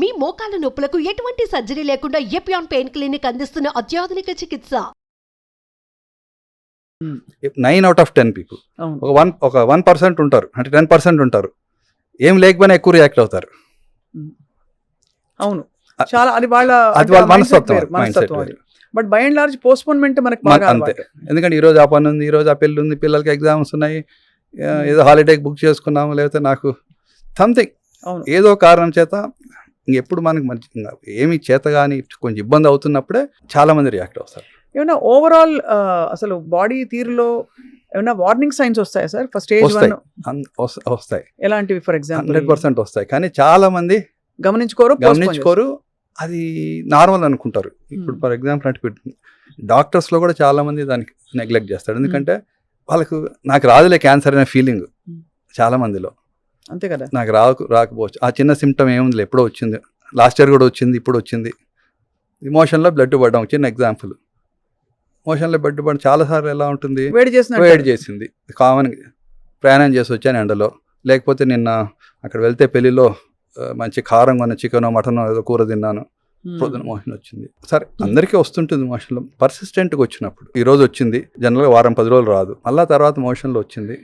మీ మోకాల నొప్పులకు ఎటువంటి సర్జరీ లేకుండా ఎపియాన్ పెయిన్ క్లినిక్ అందిస్తున్న అత్యాధునిక చికిత్స? Nine out of ten people. ఒక వన్ ఒక వన్ పర్సెంట్ ఉంటారు. అంటే టెన్ పర్సెంట్ ఉంటారు. ఏం లేకపోయినా ఎక్కువ రియాక్ట్ అవుతారు. అవును. చాలా అది వాళ్ళ అది వాళ్ళ మనస్తత్వం but by and large postponement మనకి అంతే. ఎందుకంటే ఈ రోజు ఆ పని ఉంది ఈ రోజు ఆ పెళ్ళి ఉంది పిల్లలకి ఎగ్జామ్స్ ఉన్నాయి. ఏదో హాలిడేకి బుక్ చేసుకున్నాము లేకపోతే నాకు సంథింగ్ అవును. ఏదో కారణం చేత ఇంకెప్పుడు మనకి మంచి ఏమి చేత కానీ కొంచెం ఇబ్బంది అవుతున్నప్పుడే చాలా మంది రియాక్ట్ అవుతారు. ఏమన్నా ఓవరాల్ అసలు బాడీ తీరులో ఏమన్నా వార్నింగ్ సైన్స్ వస్తాయా సార్? ఫస్ట్ స్టేజ్ వస్తాయి. ఎలాంటివి ఫర్ ఎగ్జాంపుల్ హండ్రెడ్ పర్సెంట్ వస్తాయి. కానీ చాలా మంది గమనించుకోరు గమనించుకోరు. అది నార్మల్ అనుకుంటారు. ఇప్పుడు Hmm. ఫర్ ఎగ్జాంపుల్ అంటే డాక్టర్స్లో కూడా చాలా మంది దానికి నెగ్లెక్ట్ చేస్తారు. ఎందుకంటే వాళ్ళకు నాకు రాదులే క్యాన్సర్ అనే ఫీలింగ్ Hmm. చాలా మందిలో. అంతే కదా? నాకు రాకు రాకపోవచ్చు. ఆ చిన్న సిమ్టమ్ ఏముంది ఎప్పుడో వచ్చింది. లాస్ట్ ఇయర్ కూడా వచ్చింది ఇప్పుడు వచ్చింది. ఇమోషన్లో బ్లడ్ పడడం చిన్న ఎగ్జాంపుల్ మోషన్లో బ్లడ్ పడడం చాలాసార్లు ఎలా ఉంటుంది? వేడి చేసిన వేడి చేసింది. కామన్ ప్రయాణం చేసి వచ్చాను ఎండలో. లేకపోతే నిన్న అక్కడ వెళ్తే పెళ్ళిలో మంచి కారం కొన్న చికెన్ మటన్ ఏదో కూర తిన్నాను. పొద్దున మోషన్ వచ్చింది. సరే అందరికీ వస్తుంటుంది మోషన్లో. పర్సిస్టెంట్గా వచ్చినప్పుడు. ఈ రోజు వచ్చింది జనరల్గా వారం పది రోజులు రాదు. మళ్ళా తర్వాత మోషన్లో వచ్చింది.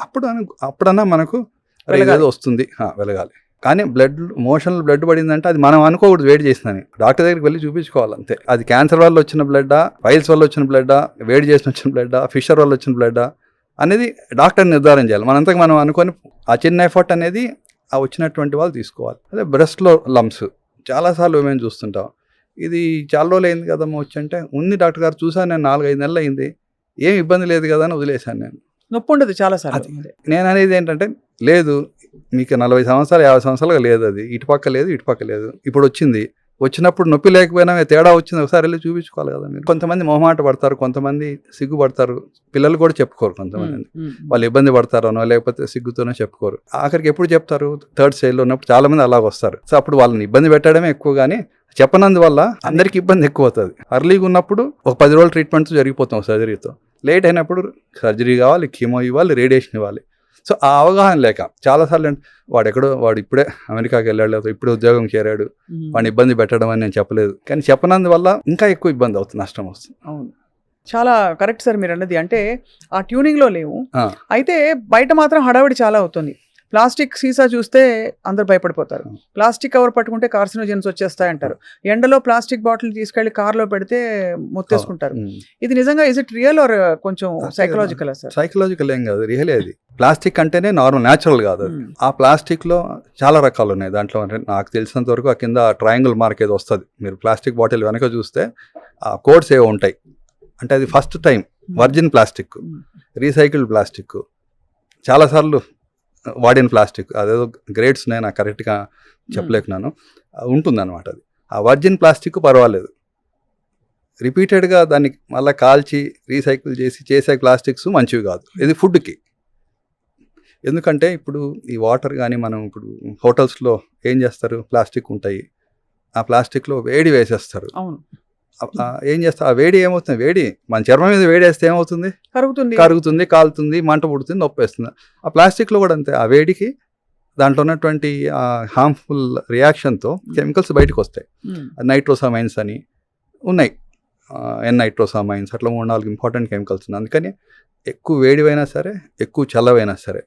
అప్పుడు అను అప్పుడన్నా మనకు. ఏదో వస్తుంది. వెలగాలి కానీ బ్లడ్ మోషన్లో బ్లడ్ పడిందంటే అది మనం అనుకోకూడదు వేడి చేసిందని డాక్టర్ దగ్గరికి వెళ్ళి చూపించుకోవాలి అంతే అది క్యాన్సర్ వల్ల వచ్చిన బ్లడ్డా ఫైల్స్ వల్ల వచ్చిన బ్లడ్డా వేడి చేసిన వచ్చిన బ్లడ్డా ఫిషర్ వల్ల వచ్చిన బ్లడ్డా అనేది డాక్టర్ నిర్ధారణ చేయాలి. మనంతకు మనం అనుకొని ఆ చిన్న ఎఫర్ట్ అనేది ఆ వచ్చినటువంటి వాళ్ళు తీసుకోవాలి. అదే బ్రెస్ట్లో లమ్స్ చాలాసార్లు మేము చూస్తుంటాం. ఇది చాలా రోజులు అయింది కదమ్మా వచ్చి అంటే ఉంది డాక్టర్ గారు చూసాను నేను నాలుగైదు నెలలు అయింది. ఏం ఇబ్బంది లేదు కదా అని వదిలేశాను నేను. నొప్పి ఉండదు చాలా సార్లు అది. నేను అనేది ఏంటంటే లేదు మీకు నలభై సంవత్సరాలు యాభై సంవత్సరాలుగా లేదు అది. ఇటుపక్క లేదు ఇటుపక్క లేదు. ఇప్పుడు వచ్చింది. వచ్చినప్పుడు నొప్పి లేకపోయినా తేడా వచ్చింది ఒకసారి వెళ్ళి చూపించుకోవాలి కదా మీరు. కొంతమంది మొహమాట పడతారు కొంతమంది సిగ్గుపడతారు. పిల్లలు కూడా చెప్పుకోరు కొంతమంది. వాళ్ళు ఇబ్బంది పడతారనో లేకపోతే సిగ్గుతోనో చెప్పుకోరు. ఆఖరికి ఎప్పుడు చెప్తారు? థర్డ్ స్టేజ్లో ఉన్నప్పుడు చాలా మంది అలాగ వస్తారు. సో అప్పుడు వాళ్ళని ఇబ్బంది పెట్టడమే ఎక్కువ కానీ చెప్పనందువల్ల అందరికి ఇబ్బంది ఎక్కువ అవుతుంది. అర్లీగా ఉన్నప్పుడు ఒక పది రోజులు ట్రీట్మెంట్ జరిగిపోతాం సర్జరీతో. లేట్ అయినప్పుడు సర్జరీ కావాలి కీమో ఇవ్వాలి రేడియేషన్ ఇవ్వాలి. సో ఆ అవగాహన లేక చాలాసార్లు వాడు ఎక్కడో వాడు ఇప్పుడే అమెరికాకి వెళ్ళాడు లేకపోతే ఇప్పుడే ఉద్యోగం చేరాడు వాడిని ఇబ్బంది పెట్టడం అని నేను చెప్పలేదు. కానీ చెప్పనందువల్ల ఇంకా ఎక్కువ ఇబ్బంది అవుతుంది నష్టం వస్తుంది. అవును. చాలా కరెక్ట్ సార్ మీరు అన్నది. అంటే ఆ ట్యూనింగ్లో లేవు. అయితే బయట మాత్రం హడావిడి చాలా అవుతుంది. ప్లాస్టిక్ సీసా చూస్తే అందరు భయపడిపోతారు. ప్లాస్టిక్ కవర్ పట్టుకుంటే కార్సినోజన్స్ వచ్చేస్తాయంటారు. ఎండలో ప్లాస్టిక్ బాటిల్ తీసుకెళ్ళి కార్లో పెడితే మొత్తేసుకుంటారు. ఇది నిజంగా ఇస్ ఇట్ రియల్ ఆర్ కొంచెం సైకలాజికల్ సార్ సైకలాజికల్ ఏం కాదు రియలే అది. ప్లాస్టిక్ అంటేనే నార్మల్ న్యాచురల్ కాదు. ఆ ప్లాస్టిక్లో చాలా రకాలు ఉన్నాయి. దాంట్లో నాకు తెలిసినంత వరకు ఆ కింద ట్రయాంగిల్ మార్క్ ఏదో వస్తుంది. మీరు ప్లాస్టిక్ బాటిల్ వెనక చూస్తే ఆ కోడ్స్ ఏవో ఉంటాయి. అంటే అది first time virgin plastic recycled plastic చాలాసార్లు వాడిన ప్లాస్టిక్ అదేదో గ్రేడ్స్ ఉన్నాయి నాకు కరెక్ట్గా చెప్పలేకున్నాను. ఉంటుందన్నమాట అది. ఆ వర్జిన్ ప్లాస్టిక్ పర్వాలేదు. రిపీటెడ్గా దాన్ని మళ్ళీ కాల్చి రీసైకిల్ చేసి చేసే ప్లాస్టిక్స్ మంచివి కాదు. ఇది ఫుడ్కి. ఎందుకంటే ఇప్పుడు ఈ వాటర్ కానీ మనం ఇప్పుడు హోటల్స్లో ఏం చేస్తారు? ప్లాస్టిక్ ఉంటాయి. ఆ ప్లాస్టిక్లో వేడి వేసేస్తారు. ఏం చేస్తారు ఆ వేడి ఏమవుతుంది? వేడి మన చర్మం మీద వేడి వేస్తే ఏమవుతుంది? కరుగుతుంది. కరుగుతుంది కాలుతుంది మంట పుడుతుంది నొప్పి వేస్తుంది ఆ ప్లాస్టిక్లో కూడా అంతే. ఆ వేడికి దాంట్లో ఉన్నటువంటి హార్మ్ఫుల్ రియాక్షన్తో కెమికల్స్ బయటకు వస్తాయి. నైట్రోసామైన్స్ అని ఉన్నాయి. ఎన్ నైట్రోసామైన్స్ అట్లా మూడు నాలుగు ఇంపార్టెంట్ కెమికల్స్ ఉన్నాయి. అందుకని ఎక్కువ వేడివైనా సరే ఎక్కువ చల్లవైనా సరే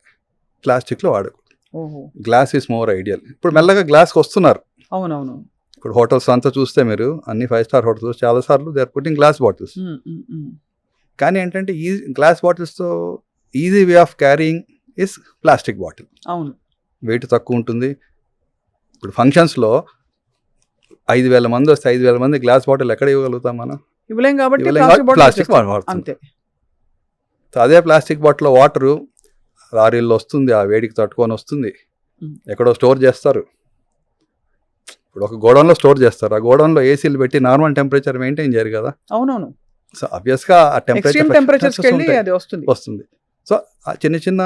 ప్లాస్టిక్లో వాడకు ఓహో. గ్లాస్ ఈస్ మోర్ ఐడియల్ ఇప్పుడు మెల్లగా గ్లాస్కి వస్తున్నారు. అవునవును. ఇప్పుడు హోటల్స్ అంతా చూస్తే మీరు అన్ని ఫైవ్ స్టార్ హోటల్స్ చాలాసార్లు they are putting glass bottles. కానీ ఏంటంటే ఈ glass బాటిల్స్తో easy way of carrying is plastic bottle అవును. వెయిట్ తక్కువ ఉంటుంది. ఇప్పుడు ఫంక్షన్స్లో ఐదు వేల మంది వస్తే ఐదు వేల మంది గ్లాస్ బాటిల్ ఎక్కడ ఇవ్వగలుగుతాం మనం? ఇవ్వలేం కాబట్టి ప్లాస్టిక్ బాటిల్. అంతే. అదే ప్లాస్టిక్ బాటిల్లో వాటరు లారీల్లో వస్తుంది ఆ వేడికి తట్టుకొని వస్తుంది. ఎక్కడో స్టోర్ చేస్తారు. ఇప్పుడు ఒక గోడౌన్లో స్టోర్ చేస్తారు. ఆ గోడౌన్లో ఏసీలు పెట్టి నార్మల్ టెంపరేచర్ మెయింటైన్ చేయరు కదా అవునవును. సో అబ్వియస్గా ఆ వెళ్ళి టెంపరేచర్ వస్తుంది. వస్తుంది. సో ఆ చిన్న చిన్న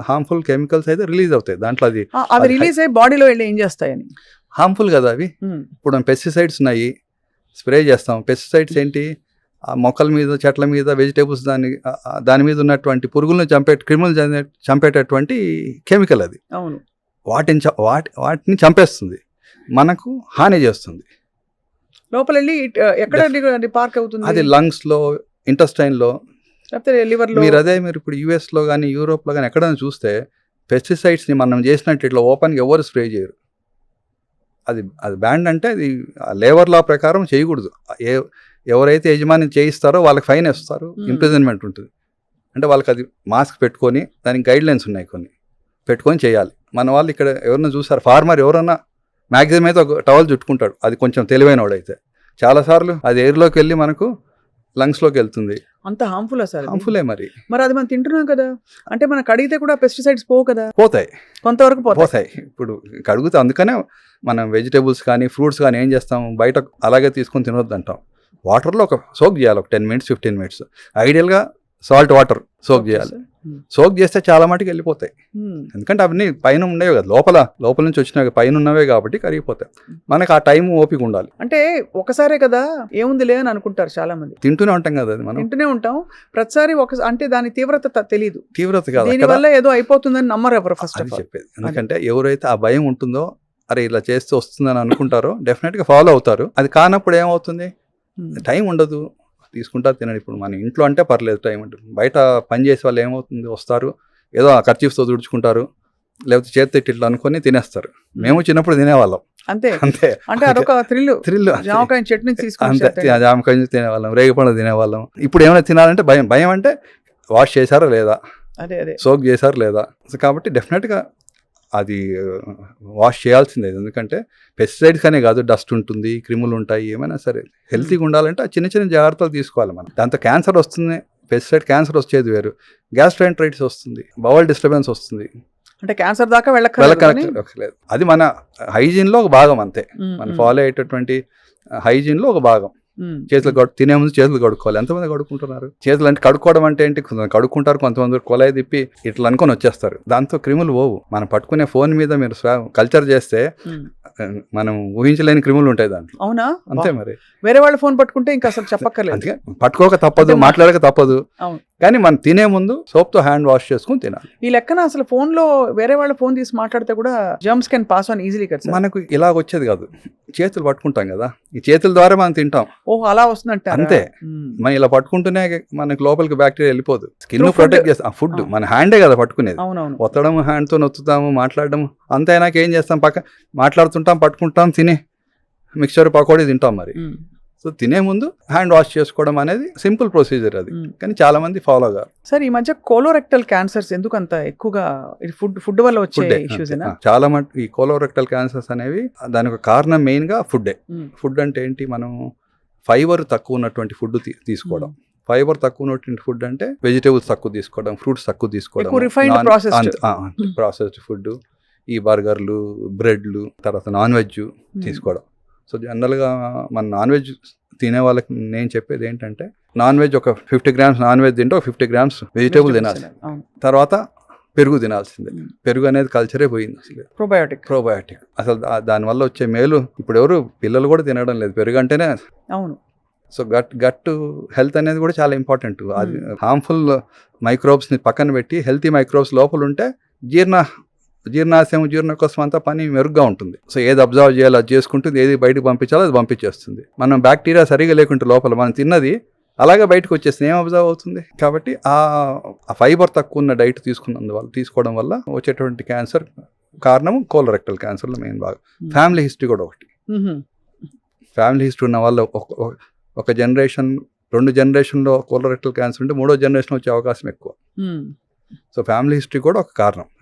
హార్మ్ఫుల్ కెమికల్స్ అయితే రిలీజ్ అవుతాయి. దాంట్లో అది అవి రిలీజ్ అయ్యి బాడీలో వెళ్ళి ఏం చేస్తాయని? హార్మ్ఫుల్ కదా అవి? ఇప్పుడు పెస్టిసైడ్స్ ఉన్నాయి. స్ప్రే చేస్తాం. పెస్టిసైడ్స్ ఏంటి? ఆ మొక్కల మీద చెట్ల మీద వెజిటేబుల్స్ దాని దాని మీద ఉన్నటువంటి పురుగులను చంపే క్రిములు చంపేటటువంటి కెమికల్ అది. అవును. వాటిని వాటి వాటిని చంపేస్తుంది. మనకు హాని చేస్తుంది. లోపల వెళ్ళి ఎక్కడ పార్క్ అవుతుంది? అది లంగ్స్లో ఇంటెస్టైన్లో లేకపోతే లివర్లో మీరు అదే మీరు ఇప్పుడు యుఎస్లో కానీ యూరోప్లో కానీ ఎక్కడైనా చూస్తే పెస్టిసైడ్స్ని మనం చేసినట్టు ఇట్లా ఓపెన్గా ఎవరు స్ప్రే చేయరు. అది అది బ్యాండ్ అంటే అది లేబర్ లా ప్రకారం చేయకూడదు. ఏ ఎవరైతే యజమాని చేయిస్తారో వాళ్ళకి ఫైన్ వేస్తారు. ఇంప్రిజన్మెంట్ ఉంటుంది. అంటే వాళ్ళకి అది మాస్క్ పెట్టుకొని దానికి గైడ్ లైన్స్ ఉన్నాయి కొన్ని. పెట్టుకొని చేయాలి. మన వాళ్ళు ఇక్కడ ఎవరన్నా చూసారు? ఫార్మర్ ఎవరన్నా మ్యాక్సిమం అయితే ఒక టవల్ చుట్టుకుంటాడు. అది కొంచెం తెలివైన వాడైతే చాలాసార్లు అది ఎయిర్లోకి వెళ్ళి మనకు లంగ్స్లోకి వెళ్తుంది. అంత హార్మ్ఫుల్ సార్ అది? హార్మ్ఫుల్లే మరి. మరి అది మనం తింటున్నాం కదా. అంటే మనకు అడిగితే కూడా పెస్టిసైడ్స్ పోవు కదా. పోతాయి. కొంతవరకు పోతాయి. పోతాయి. ఇప్పుడు కడుగుతా అందుకనే మనం వెజిటేబుల్స్ కానీ ఫ్రూట్స్ కానీ ఏం చేస్తాం? బయట అలాగే తీసుకొని తినొద్దు అంటాం వాటర్లో ఒక సోక్ చేయాలి. ఒక టెన్ మినిట్స్ ఫిఫ్టీన్ మినిట్స్ ఐడియల్గా సాల్ట్ వాటర్ సోక్ చేయాలి. సోక్ చేస్తే చాలా మటుకు వెళ్ళిపోతాయి. ఎందుకంటే అవన్నీ పైన ఉండేవి కదా. లోపల లోపల నుంచి వచ్చినవి పైన ఉన్నవే కాబట్టి కరిగిపోతాయి. మనకు ఆ టైం ఓపిక ఉండాలి. అంటే ఒకసారే కదా ఏముందిలే అని అనుకుంటారు చాలా మంది తింటూనే ఉంటాం కదా అది మనం. తింటూనే ఉంటాం. ప్రతిసారి ఒక అంటే దాని తీవ్రత త- తెలీదు. తీవ్రత కాదు. దీని అక్కడ వల్ల ఏదో అయిపోతుందని నమ్మరు ఎవరు ఫస్ట్ చెప్పేది. ఎందుకంటే ఎవరైతే ఆ భయం ఉంటుందో అరే ఇలా చేస్తే వస్తుందని అనుకుంటారో డెఫినెట్గా ఫాలో అవుతారు. అది కానప్పుడు ఏమవుతుంది? టైం ఉండదు. తీసుకుంటా తినడు. ఇప్పుడు మన ఇంట్లో అంటే పర్లేదు టైం ఉంటుంది బయట పని చేసే వాళ్ళు ఏమవుతుంది? వస్తారు. ఏదో ఆ ఖర్చీఫ్తో తుడుచుకుంటారు. లేకపోతే చేతి ఇట్లా అనుకొని తినేస్తారు. మేము చిన్నప్పుడు తినేవాళ్ళం. అంతే. అంతే. అంటే అదొక థ్రిల్ థ్రిల్ జామకాయ చట్నీ అంతే. జామకాయ తినేవాళ్ళం. రేగిపండు తినేవాళ్ళం. ఇప్పుడు ఏమైనా తినాలంటే భయం. భయం అంటే వాష్ చేశారా లేదా? అదే అదే. సోక్ చేశారు లేదా? కాబట్టి డెఫినెట్గా అది వాష్ చేయాల్సిందే. ఎందుకంటే పెస్టిసైడ్స్ అనే కాదు డస్ట్ ఉంటుంది క్రిములు ఉంటాయి ఏమైనా సరే. హెల్తీగా ఉండాలంటే ఆ చిన్న చిన్న జాగ్రత్తలు తీసుకోవాలి మనం. దాంతో క్యాన్సర్ వస్తుంది పెస్టిసైడ్ క్యాన్సర్ వచ్చేది వేరు. గ్యాస్ట్రైంట్రైటిస్ వస్తుంది బవల్ డిస్టర్బెన్స్ వస్తుంది. అంటే క్యాన్సర్ దాకా వెళ్ళక్కర్లేదు అది మన హైజీన్లో ఒక భాగం అంతే. మనం ఫాలో అయ్యేటటువంటి హైజీన్లో ఒక భాగం. చేతులు కడు తినే ముందు చేతులు కడుక్కోవాలి. ఎంతమంది కడుక్కుంటున్నారు? చేతులు అంటే కడుక్కోవడం అంటే ఏంటి? కొంతమంది కడుక్కుంటారు కొంతమంది కొలాయి తిప్పి ఇట్లా అనుకొని వచ్చేస్తారు. దాంతో క్రిములు పోవు. మనం పట్టుకునే ఫోన్ మీద మీరు కల్చర్ చేస్తే. ఆ, మనం ఊహించలేని క్రిములు ఉంటాయి దాంట్లో. అవునా? అంతే. మరి. వేరే వాళ్ళ ఫోన్ పట్టుకుంటే ఇంకా అసలు చెప్పక్కర్లేదు. పట్టుకోక తప్పదు మాట్లాడక తప్పదు. కానీ మనం తినే ముందు సోప్తో హ్యాండ్ వాష్ చేసుకుని తినాలి. ఈ లెక్కన అసలు ఫోన్లో వేరే వాళ్ళ ఫోన్ తీసి మాట్లాడితే కూడా germs can pass on easily కదా మనకు ఇలాగ వచ్చేది కాదు. చేతులు పట్టుకుంటాం కదా. ఈ చేతుల ద్వారా మనం తింటాం. ఓహో అలా వస్తుందంట అంతే. మనం ఇలా పట్టుకుంటూనే మనకి లోపలికి బ్యాక్టీరియా వెళ్ళిపోదు. స్కిన్. ప్రొటెక్ట్ చేస్తాం. ఫుడ్. మన హ్యాండే కదా పట్టుకునేది. ఒత్తడం హ్యాండ్తో నొత్తుతాము మాట్లాడడం అంత ఏం చేస్తాం? పక్క మాట్లాడుతుంటాం పట్టుకుంటాం తిని మిక్చర్ పకోడీ తింటాం మరి. సో తినే ముందు హ్యాండ్ వాష్ చేసుకోవడం అనేది సింపుల్ ప్రొసీజర్ అది. కానీ చాలా మంది ఫాలో కాదు సార్ ఈ మధ్య కోలోరెక్టల్ క్యాన్సర్స్ ఎందుకు అంత ఎక్కువగా ఫుడ్ ఫుడ్ వల్ల వచ్చే ఇష్యూస్ చాలా మటు ఈ కోలోరెక్టల్ క్యాన్సర్స్ అనేవి దానికి కారణం మెయిన్గా ఫుడ్డే. ఫుడ్ అంటే ఏంటి? మనం ఫైబర్ తక్కువ ఉన్నటువంటి ఫుడ్ తీసుకోవడం. ఫైబర్ తక్కువ ఉన్నటువంటి ఫుడ్ అంటే వెజిటేబుల్స్ తక్కువ తీసుకోవడం ఫ్రూట్స్ తక్కువ తీసుకోవడం. ప్రాసెస్డ్ ఫుడ్ ఈ బర్గర్లు బ్రెడ్లు తర్వాత నాన్ వెజ్ తీసుకోవడం. సో జనరల్గా మన నాన్ వెజ్ తినే వాళ్ళకి నేను చెప్పేది ఏంటంటే నాన్ వెజ్ ఒక ఫిఫ్టీ గ్రామ్స్ నాన్ వెజ్ తింటే ఒక ఫిఫ్టీ గ్రామ్స్ వెజిటేబుల్ తినాలి. అవును. తర్వాత పెరుగు తినాల్సిందే. పెరుగు అనేది కల్చరే పోయింది అసలు. ప్రోబయోటిక్ ప్రోబయాటిక్ అసలు దానివల్ల వచ్చే మేలు ఇప్పుడు ఎవరు పిల్లలు కూడా తినడం లేదు. పెరుగు అంటేనే అవును. సో గట్ గట్ హెల్త్ అనేది కూడా చాలా ఇంపార్టెంట్. అది హార్మ్ఫుల్ మైక్రోబ్స్ని పక్కన పెట్టి హెల్తీ మైక్రోబ్స్ లోపల ఉంటే జీర్ణ జీర్ణాశయం జీర్ణకోశం అంతా పని మెరుగ్గా ఉంటుంది. సో ఏది అబ్జర్వ్ చేయాలో అది చేసుకుంటుంది ఏది బయటకు పంపించాలో అది పంపించేస్తుంది. మనం బ్యాక్టీరియా సరిగా లేకుంటే లోపల మనం తిన్నది అలాగే బయటకు వచ్చేస్తుంది. ఏం అబ్జర్వ్ అవుతుంది? కాబట్టి ఆ ఫైబర్ తక్కువ ఉన్న డైట్ తీసుకున్నందువల్ల తీసుకోవడం వల్ల వచ్చేటువంటి క్యాన్సర్ కారణం కోలరెక్టల్ క్యాన్సర్లో మెయిన్ బాగా ఫ్యామిలీ హిస్టరీ కూడా ఒకటి. ఫ్యామిలీ హిస్టరీ ఉన్న వాళ్ళు ఒక- జనరేషన్ రెండు జనరేషన్లో కోలరెక్టల్ క్యాన్సర్ ఉంటే మూడో జనరేషన్ వచ్చే అవకాశం ఎక్కువ. సో ఫ్యామిలీ హిస్టరీ కూడా ఒక కారణం.